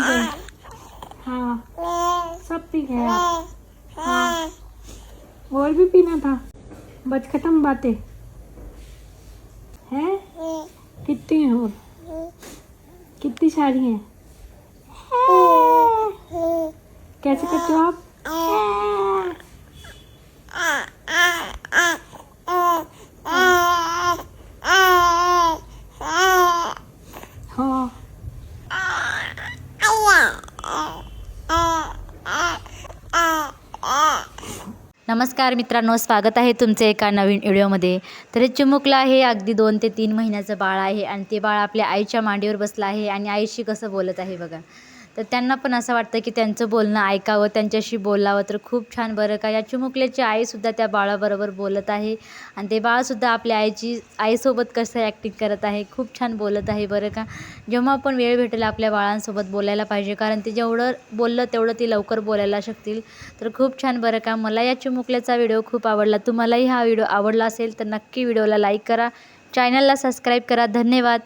गए हाँ। सब पी गए हाँ। और भी पीना था? बच खत्म बातें। हैं? कितनी हैं और? कितनी सारी हैं? कैसे करते हो आप? हाँ। नमस्कार मित्रांनो स्वागत आहे तुमचे एका नवीन व्हिडिओमध्ये. तर हे चिमुकला हे अगदी दोन ते तीन महिन्याचं बाळ आहे आणि ते बाळ आपल्या आईच्या मांडीवर बसलं आहे आणि आईशी कसं बोलत आहे बघा. तर त्यांना पण असं वाटतं की त्यांचं बोलणं ऐकावं त्यांच्याशी बोलावं. तर खूप छान बरं का. या चिमुकल्याची आईसुद्धा त्या बाळाबरोबर बोलत आहे. आणि ते बाळसुद्धा आपल्या आईची आईसोबत कसं ॲक्टिंग करत आहे खूप छान बोलत आहे बरं का. जेव्हा पण वेळ भेटेल आपल्या बाळांसोबत बोलायला पाहिजे. कारण ते जेवढं बोललं तेवढं ती लवकर बोलायला शकतील. तर खूप छान बरं का. मला या चिमुकल्याचा व्हिडिओ खूप आवडला. तुम्हालाही हा व्हिडिओ आवडला असेल तर नक्की व्हिडिओला लाईक करा. चॅनलला सबस्क्राईब करा. धन्यवाद.